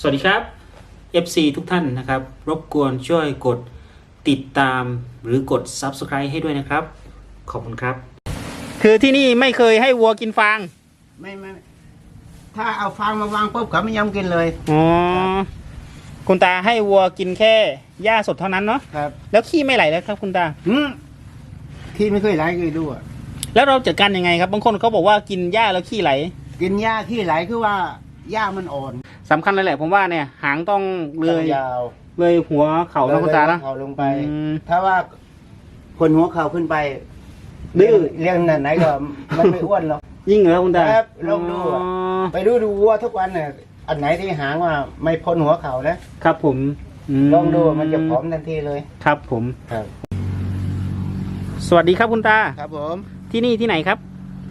สวัสดีครับ FC ทุกท่านนะครับ รบกวนช่วยกดติดตามหรือกด Subscribe ให้ด้วยนะครับ ขอบคุณครับ คือที่นี่ไม่เคยให้วัวกินฟาง ไม่ไม่ถ้าเอาฟางมาวางปุ๊บเขาไม่ยอมกินเลย อ๋อ คุณตาให้วัวกินแค่หญ้าสดเท่านั้นเนาะ ครับแล้วขี้ไม่ไหลแล้วครับคุณตาหืมที่ไม่เคยไหลเคยดูอะแล้วเราจัดการยังไงครับ บางคนเขาบอกว่ากินหญ้าแล้วขี้ไหล กินหญ้าที่ไหลคือว่า หญ้ามันอ่อนสำคัญเลยแหละผมว่าเนี่ย หางต้องเลยยาวเลยหัวเข่านะคุณตานะเขาลงไป อืม ถ้าว่าคนหัวเข่าขึ้นไปดื้อ เลี้ยงไหนๆก็มันไม่อ้วนหรอก ยิ่งเหรอคุณตาครับลองดูอะ อ๋อไปดูดูวัวทุกวันเนี่ยอันไหนที่หางว่าไม่พ้นหัวเข่านะครับผมมลองดูมันจะผอมทันทีเลยครับผม ครับ สวัสดีครับคุณตา ครับผม ที่นี่ที่ไหนครับ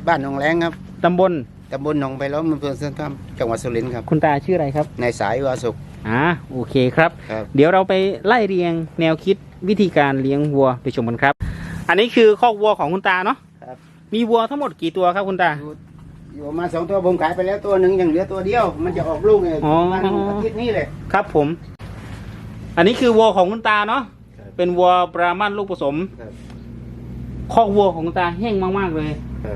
บ้านหนองแรงครับตำบล ตำบลหนองไปล้อมอำเภอเส้นทำจังหวัดสุรินทร์ครับคุณตาชื่ออะไรครับในสายวาสุกอ่าโอเคครับ ครับ เดี๋ยวเราไปไล่เรียงแนวคิดวิธีการเลี้ยงวัวไปชมกันครับ อันนี้คือคอกวัวของคุณตาเนาะครับ มีวัวทั้งหมดกี่ตัวครับคุณตา อยู่อยู่ประมาณสองตัวผมขายไปแล้วตัวหนึ่งยังเหลือตัวเดียว มันจะออกลูกเนี่ยอ๋อประมาณอาทิตย์นี้เลย ครับผม อันนี้คือวัวของคุณตาเนาะครับเป็นวัวบรามันลูกผสมครับ คอกวัวของคุณตาแห้งมากๆเลย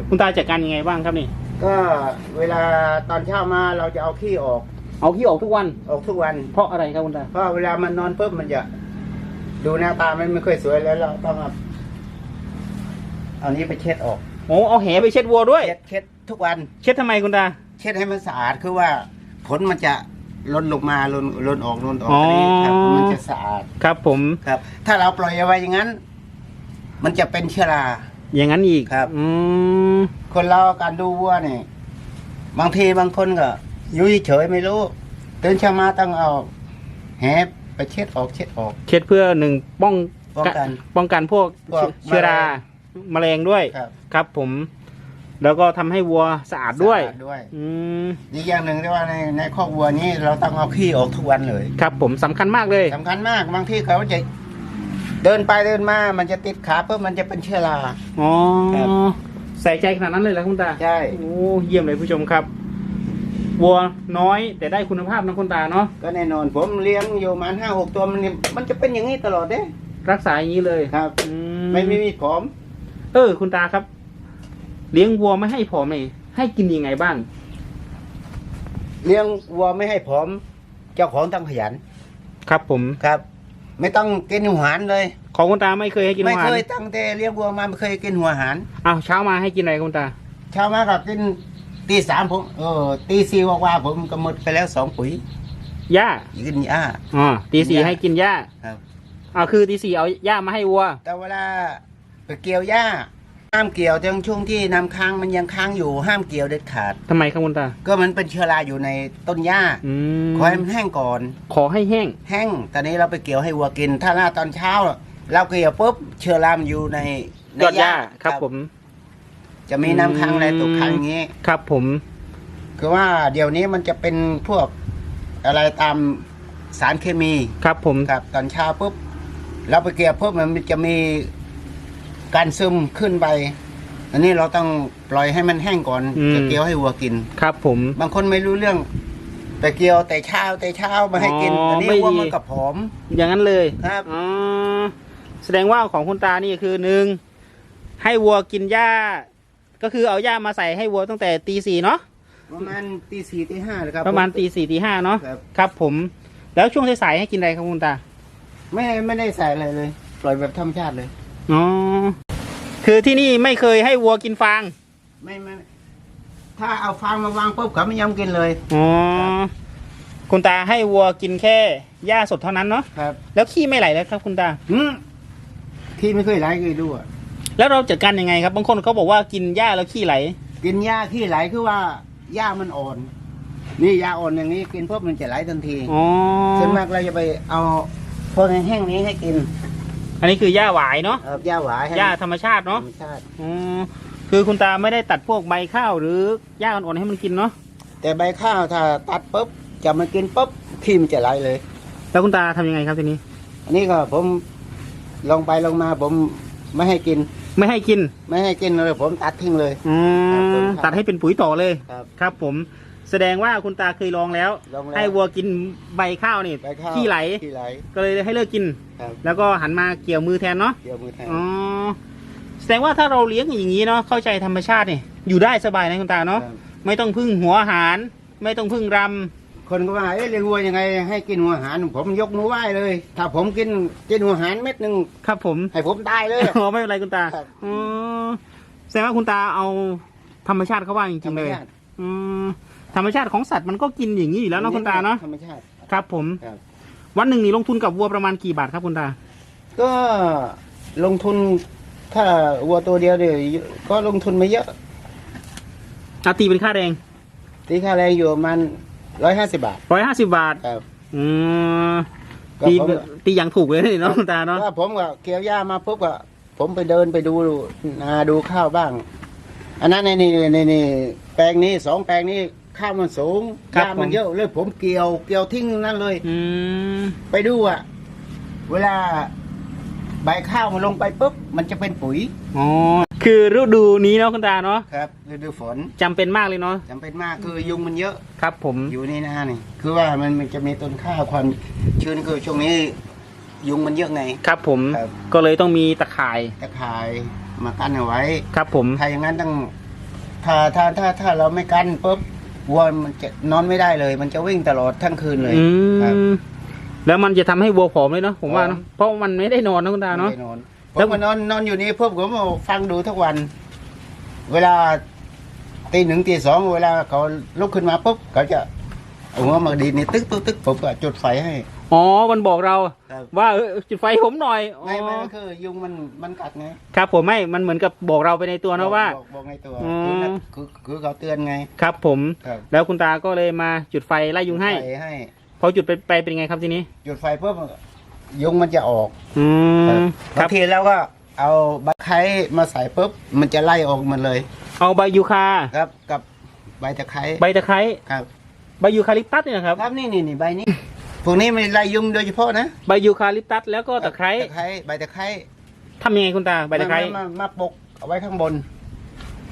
คุณตาจัดการยังไงบ้างครับนี่ ก็เวลาตอนเช้ามาเราจะเอาขี้ออก เอาขี้ออกทุกวัน ออกทุกวัน เพราะอะไรครับคุณตาเพราะเวลามันนอนปุ๊บมันจะดูหน้าตามันไม่ค่อยสวยแล้วเราต้องเอาเอานี้ไปเช็ดออกโอ้เอาแหไปเช็ดวัวด้วย เช็ดเช็ดทุกวัน เช็ดทำไมคุณตา เช็ดให้มันสะอาดคือว่าขนมันจะล้นลงมาล้นล้นออกล้นออกอ๋ออันนี้ครับมันจะสะอาดครับผม ครับ ถ้าเราปล่อยเอาไว้อย่างนั้น มันจะเป็นเชื้อรา อย่างนั้นอีกครับ อืมคนเราการดูวัวเนี่ยบางทีบางคนก็อยู่เฉยๆไม่รู้ตื่นเช้ามาต้องเอาแหไปเช็ดออกเช็ดออก เช็ดเพื่อหนึ่งป้องป้องกัน ป้องกันพวกพวกเชื้อราแมลงด้วย ครับครับ ผม แล้วก็ทำให้วัวสะอาดด้วย สะอาด้วยอืมอีกอย่างหนึ่งที่ว่าในในคอกวัวนี้เราต้องเอาขี้ออกทุกวันเลย ครับผมสำคัญมากเลย สำคัญมากบางที่เขาจะ เดินไปเดินมา มันจะติดขาเพื่อมันจะเป็นเชื้อรา อ๋อครับ ใส่ใจขนาดนั้นเลยเหรอคุณตาใช่ โอ้เยี่ยมเลยผู้ชมครับวัวน้อยแต่ได้คุณภาพนะคุณตาเนาะก็แน่นอนผมเลี้ยงอยู่ประมาณห้าหกตัวมันนี่มันจะเป็นอย่างนี้ตลอดเด้รักษาอย่างนี้เลยครับ อืไม่ไม่มีผอม เออ คุณตาครับ เลี้ยงวัวไม่ให้ผอมเลยให้กินยังไงบ้าง เลี้ยงวัวไม่ให้ผอม เจ้าของต้องขยันครับผม ครับ ไม่ต้องกินหัวหารเลย ของคุณตาไม่เคยให้กินไม่อาหารเคยตั้งแต่เลี้ยงวัวมาไม่เคยกินหัวหาร อ้าวเช้ามาให้กินอะไรคุณตา เช้ามาก็กินตีสามผมเออตีสี่ว่าๆผมก็หมดไปแล้วสองปุ๋ยหญ้ากินหญ้า อ๋อตีสี่หญ้าให้กินหญ้าครับอ่าคือตีสี่เอาหญ้ามาให้วัว แต่เวลาไปเกี่ยวหญ้า ห้ามเกี่ยวจนช่วงที่น้ำค้างมันยังค้างอยู่ห้ามเกี่ยวเด็ดขาด ทำไมครับคุณตา ก็มันเป็นเชื้อราอยู่ในต้นหญ้าอืมขอให้มันแห้งก่อน ขอให้แห้ง แห้ง ตอนนี้เราไปเกี่ยวให้วัวกิน ถ้าหน้าตอนเช้า เราเกี่ยวปุ๊บเชื้อรามันอยู่ในในยอดหญ้าครับผม จะมีน้ำค้างอะไรตกค้างอย่างนี้ ครับผม คือว่าเดี๋ยวนี้มันจะเป็นพวกอะไรตามสารเคมีครับผม ครับตอนเช้าปุ๊บเราไปเกี่ยวปุ๊บมันจะมี การซึมขึ้นไปอันนี้เราต้องปล่อยให้มันแห้งก่อนจะเกี่ยวให้วัวกิน ครับผม บางคนไม่รู้เรื่อง แต่เกี่ยวแต่เช้าแต่เช้ามาให้กิน อ๋ออัอันนี้ไม่วัวดี มันกับผอม อย่างนั้นเลยครับ อ๋อแสดงว่าของคุณตานี่คือหนึ่งให้วัวกินหญ้า ก็คือเอาหญ้ามาใส่ให้วัวตั้งแต่ตีสี่เนาะประมาณตีสี่ตีห้าเลยครับ ประมาณตีสี่ตีห้าเนาะครับ ครับผม แล้วช่วงสายๆให้กินอะไรครับคุณตาไม่ไม่ได้ใส่อะไรเลย ปล่อยแบบธรรมชาติเลย อ๋อ คือที่นี่ไม่เคยให้วัวกินฟาง ไม่ไม่ถ้าเอาฟางมาวางปุ๊บเขาไม่ยอมกินเลย อ๋อ คุณตาให้วัวกินแค่หญ้าสดเท่านั้นเนาะ ครับแล้วขี้ไม่ไหลแล้วครับคุณตาหืมที่ไม่เคยไหลเคยดูอะแล้วเราจัดการยังไงครับ บางคนเขาบอกว่ากินหญ้าแล้วขี้ไหล กินหญ้าที่ไหลคือว่าหญ้ามันอ่อน นี่หญ้าอ่อนอย่างนี้กินปุ๊บมันจะไหลทันทีอ๋อส่วนมากเราจะไปเอาพวกแห้งๆนี้ให้กิน อันนี้คือหญ้าหวายเนาะเอ่อหญ้าหวายให้หญ้าธรรมชาติธรเนาะรมชาติ อ๋อคือคุณตาไม่ได้ตัดพวกใบข้าวหรือหญ้าอ่อนๆให้มันกินเนาะแต่ใบข้าวถ้าตัดปุ๊บจะมากินปุ๊บขี้มันจะไหลเลย แล้วคุณตาทำยังไงครับทีนี้ อันนี้ก็ผมลงไปลงมาผมไม่ให้กิน ไม่ให้กินไม่ให้กินเลยผมตัดทิ้งเลย อืครับผมมครับ ตัดให้เป็นปุ๋ยต่อเลย ครับ ครับผม แสดงว่าคุณตาเคยลองแล้ว ลองแล้ว ให้วัวกินใบข้าวนี่ใบข้าวขี้ไหล ขี้ไหลก็เลยให้เลิกกิน ครับแล้วก็หันมาเกี่ยวมือแทนเนาะ เกี่ยวมือแทนอ๋อ แสดงว่าถ้าเราเลี้ยงอย่างนี้เนาะ เข้าใจธรรมชาตินี่ อยู่ได้สบายนะคุณตาเนาะ ครับไม่ต้องพึ่งหัวอาหาร ไม่ต้องพึ่งรคนก็ว่าเอ๊ะเลี้ยงวัวยังไง ให้กินหัวอาหารผมยกมือไหว้เลย ถ้าผมกินกินหัวอาหารเม็ดหนึ่งำครับผม ให้ผมตายเลย อ๋อไม่เป็นไรคุณตา ครับ อ๋อ แสดงว่าคุณตาเอาธรรมชาติเข้าว่าจริงๆเลยธรรมชาติอืม ธรรมชาติของสัตว์มันก็กินอย่างนี้อยู่แล้วเนาะคุณตาเนาะธรรมชาติครับผมครับ วันหนึ่งนี่ลงทุนกับวัวประมาณกี่บาทครับคุณตา ก็ลงทุนถ้าวัวตัวเดียวเดี๋ยวก็ลงทุนไม่เยอะอาตีเป็นค่าแรง ตีค่าแรงอยู่ประมาณร้อยห้าสิบบาทร้อยห้าสิบาทครับอืมก็ตีผมตีอย่างถูกเลยเนาะคุณตาเนาะถ้าผมก็เกี่ยวหญ้ามาปุ๊บก็ผมไปเดินไปดูนาดูข้าวบ้าง อันนั้นในนี่ในนี่แปลงนี้สองแปลงนี้ ข้าวมันสูงหญ้ามันเยอะเลยผมเกี่ยว เกี่ยวทิ้งนั่นเลย อืม ไปดูอะ เวลาใบข้าวมันลงไปปุ๊บมันจะเป็นปุ๋ยอ๋อ คือฤดูนี้เนาะคุณตาเนาะครับฤดูฝนจำเป็นมากเลยเนาะ จำเป็นมากคือยุงมันเยอะครับผม อยู่ในนานี่ คือว่ามันมันจะมีต้นข้าวความชื้นคือช่วงนี้ ยุงมันเยอะไง ครับผม ครับ ก็เลยต้องมีตะข่าย ตะข่ายมากั้นเอาไว้ ครับผม ถ้าอย่างนั้นต้องถ้าถ้าถ้าถ้าเราไม่กั้นปุ๊บ วัวมันจะนอนไม่ได้เลย มันจะวิ่งตลอดทั้งคืนเลยอืครับมแล้วมันจะทำให้วัวผอมเลยเนาะผมว่าเนาะผอมเพราะมันไม่ได้นอนนะคุณตาเนาะ ไม่ได้นอนผแล้วมก็นอนนอนอยู่นี่พวกผมเอาฟังดูทุกวัน เวลาตีหนึ่งตีสองเวลาเขาลุกขึ้นมาปุ๊บเขาจะเอาหัวมาดีดนี่ตึ๊กตึ๊กตึ๊กผมก็จุดไฟให้ อ๋อ มันบอกเรา ครับ ว่าเออจุดไฟผมหน่อยอ๋อไม่ไม่คือยุงมันมันกัดไงครับผมไม่ มันเหมือนกับบอกเราไปในตัวนะว่า บอกบอกในตัวอืมคือนักคือคือเขาเตือนไง ครับผม ครับแล้วคุณตาก็เลยมาจุดไฟไล่ยุงให้จุดไฟให้ พอจุดไปไปเป็นไงครับทีนี้ จุดไฟปุ๊บยุงมันจะออกอืมคบารังบ ทีแล้วก็เอาใบไข่มาใส่ปุ๊บมันจะไล่ออกหมันเลย เอาใบยูคา ครับ กับใบตะไคร้ใบตะไคร้ ครับ ใบยูคาลิปตัสเนี่ยนะครับ ครับนี่นี่นี่ใบนี้ พวกนี้มันไล่ยุงโดยเฉพาะนะใบยูคาลิปตัสแล้วก็ตะไคร้ตะไคร้ใบตะไคร้ทำยังไงคุณตาใบตะไคร้มามามาปกเอาไว้ข้างบน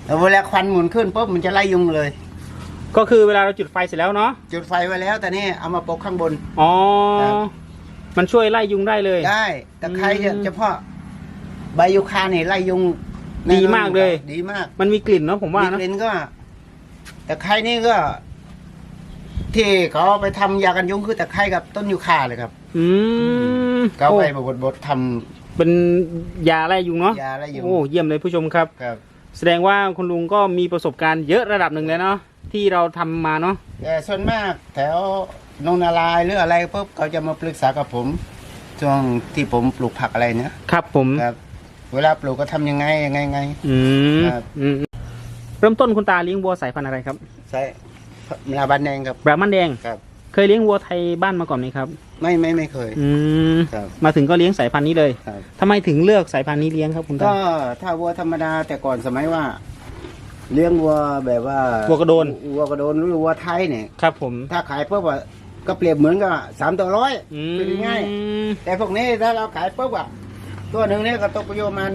แล้วเวลาควันหมุนขึ้นปุ๊บมันจะไล่ยุงเลย ก็คือเวลาเราจุดไฟเสร็จแล้วเนาะจุดไฟไว้แล้ว แต่นี่เอามาปกข้างบนอ๋อครับมันช่วยไล่ยุงได้เลย ได้ตะไคร้อืมเฉพาะใบยูคาเนี่ยไล่ยุงแน่นอนดีมากเลย ดีมาก มันมีกลิ่นเนาะผมว่ามีนะกลิ่นก็ตะไคร้นี่ก็ ที่เขาเอาไปทำยากันยุงคือตะไคร้กับต้นยูคาเลยครับอืมเขาเอาไปโอ้บดบดๆทเป็นยาไล่ยุงเนาะำยาไล่ยุง โอ้เยี่ยมเลยผู้ชมครับ ครับแสดงว่าคุณลุงก็มีประสบการณ์เยอะระดับหนึ่งแล้วเนาะที่เราทำมาเนาะแต่ส่วนมากแถวนงนารายณ์หรืออะไรปุ๊บเขาจะมาปรึกษากับผมช่วงที่ผมปลูกผักอะไรเนี่ยครับผม ครับ เวลาปลูกก็ทำยังไงยังไงไง อืมครับ อืมเริ่มต้นคุณตาเลี้ยงวัวสายพันธุ์อะไรครับ ใช่ มลาบันแดงครับ บราหมันแดง ครับ เคยเลี้ยงวัวไทยบ้านมาก่อนไหมครับ ไม่ไม่ไม่เคย อืม ครับ มาถึงก็เลี้ยงสายพันธุ์นี้เลยครับ ทำไมถึงเลือกสายพันธุ์นี้เลี้ยงครับคุณตา ก็ถ้าวัวธรรมดาแต่ก่อนสมัยว่า เลี้ยงวัวแบบว่าวัวกระโดน วัวกระโดนหรือวัวไทยเนี่ย ครับผมถ้าขายปุ๊บอะก็เปรียบเหมือนกับสามตัวร้อยอืเป็นง่ายมแต่พวกนี้ถ้าเราขายปุ๊บอะตัวหนึ่งเนี่ยก็ตกประโยชน์มัน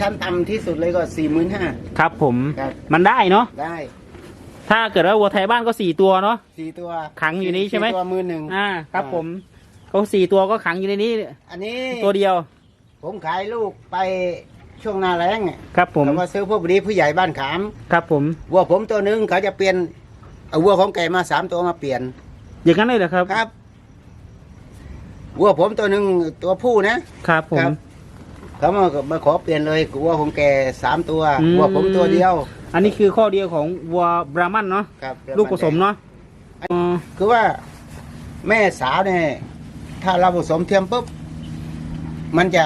ชั้นต่ำที่สุดเลยก็สี่หมื่นห้าครับผม ครับ มันได้เนาะได้ ถ้าเกิดว่าวัวไทยบ้านก็สี่ตัวเนาะ สี่ตัวขังอยู่นี้ใช่ไหม สี่ตัวมือหนึ่งอ่า ครับผมเขาสี่ตัวก็ขังอยู่ในนี้ อันนี้ตัวเดียว ผมขายลูกไปช่วงหน้าแรงอะครับผม แล้วก็ซื้อพวกนี้ผู้ใหญ่บ้านขาม ครับผม วัวผมตัวหนึ่งเขาจะเปลี่ยนเอาวัวของแกมาสามตัวมาเปลี่ยนอย่างนั้นเลยเหรอครับ ครับ วัวผมตัวหนึ่งตัวผู้นะครับผม ครับ เขามามาขอเปลี่ยนเลยวัวของแกสามตัวอืมวัวผมตัวเดียวอันนี้คือข้อเดียวของวัวบราหมันเนาะครับลูกผสมเนาะอ๋อคือว่าแม่สาวเนี่ยถ้าเราผสมเทียมปุ๊บมันจะ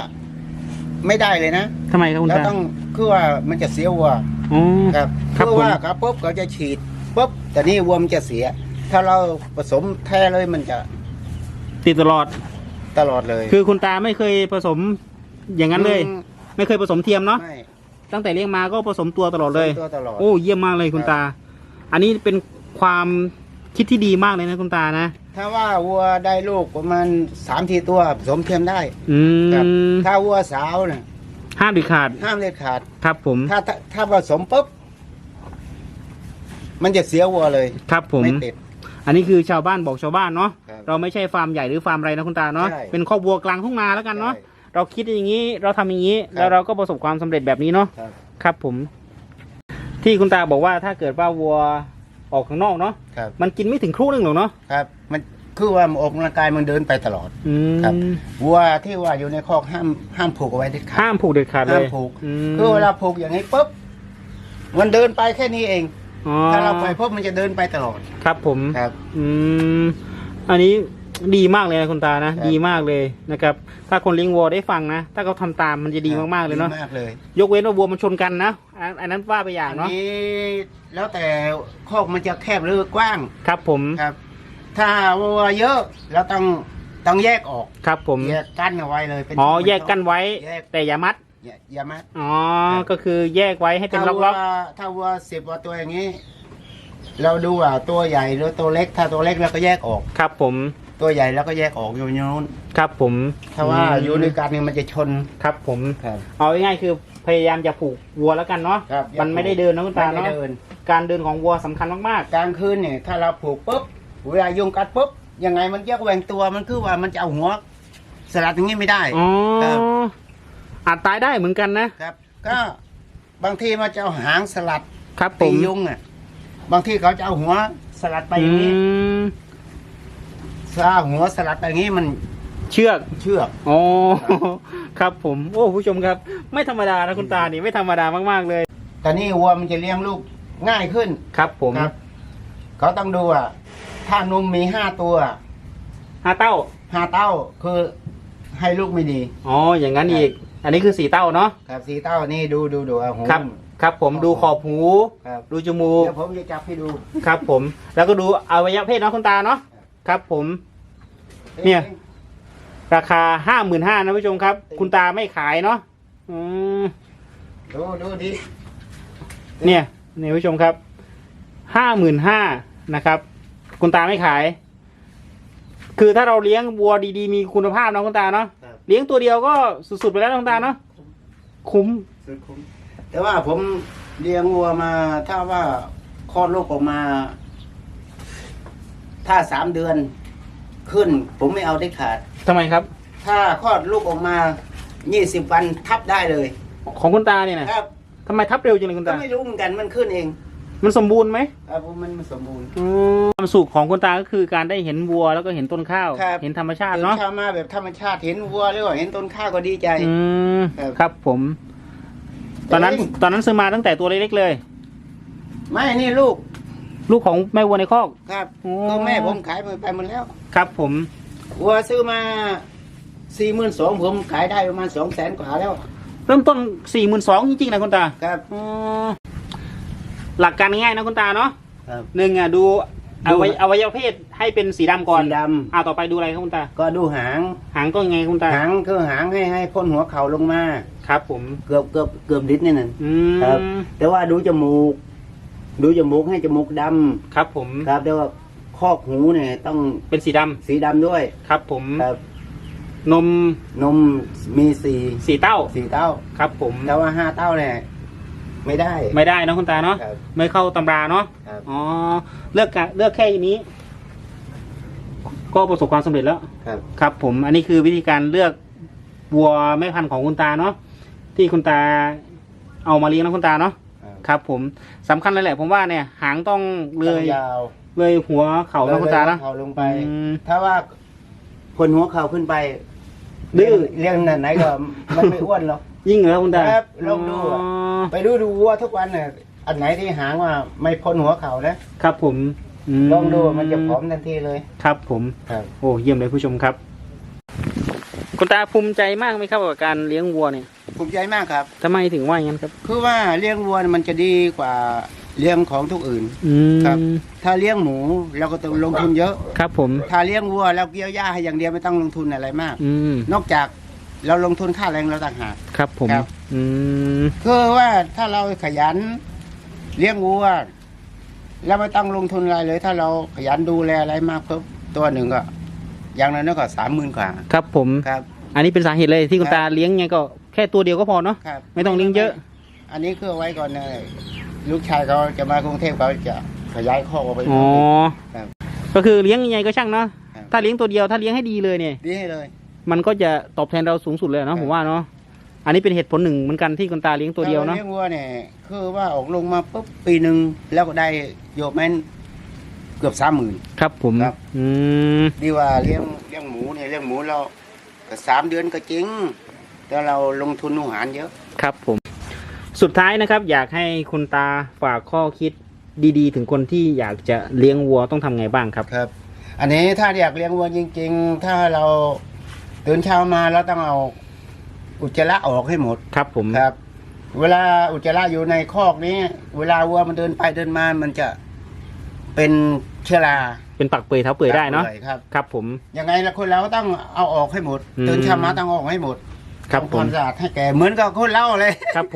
ไม่ได้เลยนะทำไมครับคุณแล้วตาต้องคือว่ามันจะเสียวัว อ๋อ ครับครับคือว่าผม ครับปุ๊บเขาจะฉีดปุ๊บแต่นี่วัวมันจะเสีย ถ้าเราผสมแท้เลยมันจะติดตลอดตลอดเลย คือคุณตาไม่เคยผสม อย่างนั้นเลยอืมไม่เคยผสมเทียมเนาะไม่ตั้งแต่เลี้ยงมาก็ผสมตัวตลอดเลย ตัวตลอด โอ้เยี่ยมมากเลยคุณครับตา อันนี้เป็นความคิดที่ดีมากเลยนะคุณตานะ ถ้าว่าวัวได้ลูกประมาณสามทีตัวผสมเทียมได้อืครับมถ้าวัวสาวเนี่ยห้ามเด็ดขาดห้ามเด็ดขาด ครับผมถ้าถ้าถ้าผสมปุ๊บมันจะเสียวัวเลยครับผม ไม่ติด อันนี้คือชาวบ้านบอกชาวบ้านเนาะครับเราไม่ใช่ฟาร์มใหญ่หรือฟาร์มอะไรนะคุณตาเนาะใช่เป็นครอบวัวกลางทุ่งนาแล้วกันเนาะใช่ เราคิดอย่างนี้เราทำอย่างนี้ครับแล้วเราก็ประสบความสำเร็จแบบนี้เนาะครับครับผม ที่คุณตาบอกว่าถ้าเกิดว่าวัวออกข้างนอกเนาะครับมันกินไม่ถึงครู่หนึ่งหรอกเนาะครับ มันคือว่ามันออกกำลังกายมันเดินไปตลอดอืมครับวัวที่ว่าอยู่ในคอกห้ามห้ามผูกเอาไว้เด็ดขาดห้ามผูกเด็ดขาดเลห้ามยผูกมคือเวลาผูกอย่างนี้ปุ๊บมันเดินไปแค่นี้เองอ๋อถ้าเราปล่อยปุ๊บมันจะเดินไปตลอด ครับผมครับ อืมอันนี้ ดีมากเลยนะคุณตานะครับดีมากเลยนะครับ ถ้าคนเลี้ยงวัวได้ฟังนะ ถ้าเขาทำตามมันจะดีมากๆเลยเนาะดีมากเลย ยกเว้นว่าวัวมันชนกันนะอันอันนั้นว่าไปอย่างอันเนาะนี้แล้วแต่คอกมันจะแคบหรือกว้างครับผมครับ ถ้าวัวเยอะเราต้องต้องแยกออกครับ ผมแยกกั้นเอาไว้เลยเป็นอ๋อช่งแยกกันไว้แยกแต่อย่ามัดอย่าอย่ามัดอ๋อก็คือแยกไว้ให้เป็นถ้าล็วัวอกถ้าวัวสิบวัวตัวอย่างนี้ เราดูว่าตัวใหญ่หรือตัวเล็ก ถ้าตัวเล็กเราก็แยกออกๆครับผม ตัวใหญ่เราก็แยกออกอยู่ในนู้นครับผมถ้าว่าอืมอยู่ด้วยกันเนี่ยมันจะชนครับผม ครับ เอาง่ายๆคือพยายามจะผูกวัวแล้วกันเนาะครับมันไม่ได้เดินนะคุณตาไม่เนาะได้เดิน การเดินของวัวสำคัญมากกลางคืนเนี่ยถ้าเราผูกปุ๊บเวลายุงกัดปุ๊บยังไงมันแยกแหวงตัวมันคือว่ามันจะเอาหัวสลัดอย่างนี้ไม่ได้ ๆอ๋อครับ อาจตายได้เหมือนกันนะครับ ก็บางทีมันจะเอาหางสลัดครับผตีมยุงอะบางทีเขาจะเอาหัวสลัดไปอย่างนี้อืม ถ้าหัวสลัดไปอย่างนี้มันเชือกเชือก อ๋อครับผมโอ้ผู้ชมครับ ไม่ธรรมดานะคุณตานี่ไม่ธรรมดามากๆเลยแต่นี่วัวมันจะเลี้ยงลูกง่ายขึ้นครับผมครับเขาต้องดูอะถ้านมมีห้าตัวห้าเต้าห้าเต้าคือให้ลูกไม่ดี อ๋อ อย่างนั้นอีก อันนี้คือสีเต้าเนาะ ครับสีเต้านี่ดูดูดูอะหูครับ ครับผมดูขอบหูครับดูจมูก เดี๋ยวผมจะจับให้ดู ครับผม แล้วก็ดูอวัยวะเพศเนาะคุณตาเนาะ ครับผม เนี่ย ราคาห้าหมื่นห้านะผู้ชมครับ คุณตาไม่ขายเนาะอืมดูดูดิเนี่ยเนี่ยผู้ชมครับห้าหมื่นห้านะครับ คุณตาไม่ขาย คือถ้าเราเลี้ยงวัวดีๆ มีคุณภาพเนาะคุณตาเนาะครับเลี้ยงตัวเดียวก็สุดๆไปแล้วนะคุณตาเนาะคุ้ม สุดคุ้มแต่ว่าผมเลี้ยงวัวมา ถ้าว่าคลอดลูกออกมา ถ้าสามเดือนขึ้น ผมไม่เอาได้ขาด ทำไมครับ ถ้าคลอดลูกออกมายี่สิบวันทับได้เลย ของคุณตาเนี่ยนะครับ ทำไมทับเร็วจังเลยคุณก็ตา ไม่รู้เหมือนกันมันขึ้นเองมันสมบูรณ์ไหมครับมันมันสมบูรณ์ อืมความสุขของคุณตาก็คือการได้เห็นวัวแล้วก็เห็นต้นข้าว ครับ เห็นธรรมชาติตื่นเนาะ เช้ามาแบบธรรมชาติเห็นวัวหรือว่าเห็นต้นข้าวก็ดีใจ อืมครับ ครับผม ตอนนั้นเอ้ยตอนนั้นซื้อมาตั้งแต่ตัวเล็กๆเลย ไม่นี่ลูก ลูกของแม่วัวในคอก ครับโอ้คือแม่ผมขายไปหมดแล้วครับผมวัวซื้อมาสี่หมื่นสองผมขายได้ประมาณสองแสนกว่าแล้ว เริ่มต้นสี่หมื่นสองจริงๆนะคุณตาครับ อ๋อหลักการง่ายๆนะคุณตาเนาะครับหนึ่งอะดูอดูวัยอวัยวะเพศให้เป็นสีดำก่อนสีดอ่าต่อไปดูอะไรครับคุณตาำก็ดูหาง หางก็ยังไงคุณตา หางคือหางให้ให้พ้นหัวเข่าลงมา ครับผม เกือบเกือบเกือบลิตรนี่นั่น อืม ครับ แต่ว่าดูจมูก ดูจมูกให้จมูกดครับผมำครับแต่ว่าคอกหูเนี่ยต้องเป็นสีดำสีดำด้วยครับผมครับนมนมมีสี่สีเต้าสี่เต้าครับผมแต่ว่าห้าเต้าเนี่ยไม่ได้ไม่ได้นะคุณตาเนาะครับไม่เข้าตำราเนาะครับ อ๋อเลือกกะเลือกแค่นี้ ก็ประสบความสำเร็จแล้ว ครับ ครับผมอันนี้คือวิธีการเลือกวัวแม่พันธุ์ของคุณตาเนาะที่คุณตาเอามาเลี้ยงนะคุณตาเนาะ ครับผมสำคัญเลยแหละผมว่าเนี่ยหางต้องเลยยาวเลยหัวเข่านะคุณตาเลยนะเข่าลงไป อืม ถ้าว่าคนหัวเข่าขึ้นไปดื้อเลี้ยงไหนๆก็มันไม่อ้วนหรอก ยิ่งเหรอคุณตาครับลองดูอะ อ๋อไปดูดูวัวทุกวันเนี่ยอันไหนที่หางว่าไม่พ้นหัวเข่านะครับผมมลองดูมันจะผอมทันทีเลย ครับผม ครับ โอ้เยี่ยมเลยผู้ชมครับ คุณตาภูมิใจมากไหมครับกับการเลี้ยงวัวเนี่ยภูมิใจมากครับทำไมถึงว่าอย่างนั้นครับคือว่าเลี้ยงวัวมันจะดีกว่าเลี้ยงของทุกอื่นอืมครับ ถ้าเลี้ยงหมูเราก็ต้องลงทุนเยอะ ครับผม ถ้าเลี้ยงวัวเราเกี่ยวหญ้าให้อย่างเดียวไม่ต้องลงทุนอะไรมาก อืมนอกจากเราลงทุนค่าแรงเราต่างหาก ครับผมครับ อืมคือว่าถ้าเราขยันเลี้ยงวัวแล้วไม่ต้องลงทุนอะไรเลย ถ้าเราขยันดูแลอะไรมากเพิ่มตัวหนึ่งก็อย่างน้อยๆก็สามหมื่นกว่าครับผม ครับ อันนี้เป็นสาเหตุเลยที่คุณครับตาเลี้ยงไงก็แค่ตัวเดียวก็พอเนาะครับไม่ต้องเลี้ยงเยอะ อันนี้คือเอาไว้ก่อนนะลูกชายเขาจะมากรุงเทพเขาจะขยายข้อกออกไปอ๋อครับ ก็คือเลี้ยงยังไงก็ช่างเนาะครับ ถ้าเลี้ยงตัวเดียวถ้าเลี้ยงให้ดีเลยเนี่ย ดีให้เลย มันก็จะตอบแทนเราสูงสุดเลยครัเนาะบผมว่าเนาะอันนี้เป็นเหตุผลหนึ่งเหมือนกันที่คุณตาเลี้ยงตัวเดียวเนาะเลี้ยงวัวเนี่ยคือว่าออกลงมาปุ๊บปีหนึ่งแล้วก็ได้โยมแม่นเกือบสามหมื่น ครับผมครับ อืม ดีว่าเลี้ยงเลี้ยงหมูเนี่ยเลี้ยงหมูเรา ก็สามเดือนก็จริง แต่เราลงทุนอาหารเยอะ ครับผม สุดท้ายนะครับ อยากให้คุณตาฝากข้อคิดดีๆ ถึงคนที่อยากจะเลี้ยงวัวต้องทำไงบ้างครับ ครับ อันนี้ถ้าอยากเลี้ยงวัวจริง ๆ ถ้าเราตื่นเช้ามาเราต้องเอาอุจจาระออกให้หมด ครับผม ครับ เวลาอุจจาระอยู่ในคอกนี้ เวลาวัวมันเดินไปเดินมามันจะเป็นเชื้อรา เป็นปักเปื่อยเท้าเปื่อยได้เนาะครับ ครับ ผม ยังไงละคนเราก็ต้องเอาออกให้หมดอืมตื่นเช้ามาต้องเอาออกให้หมดครับทำผความมสะอาดให้แก่เหมือนกับคนเล่าเลย ครับผม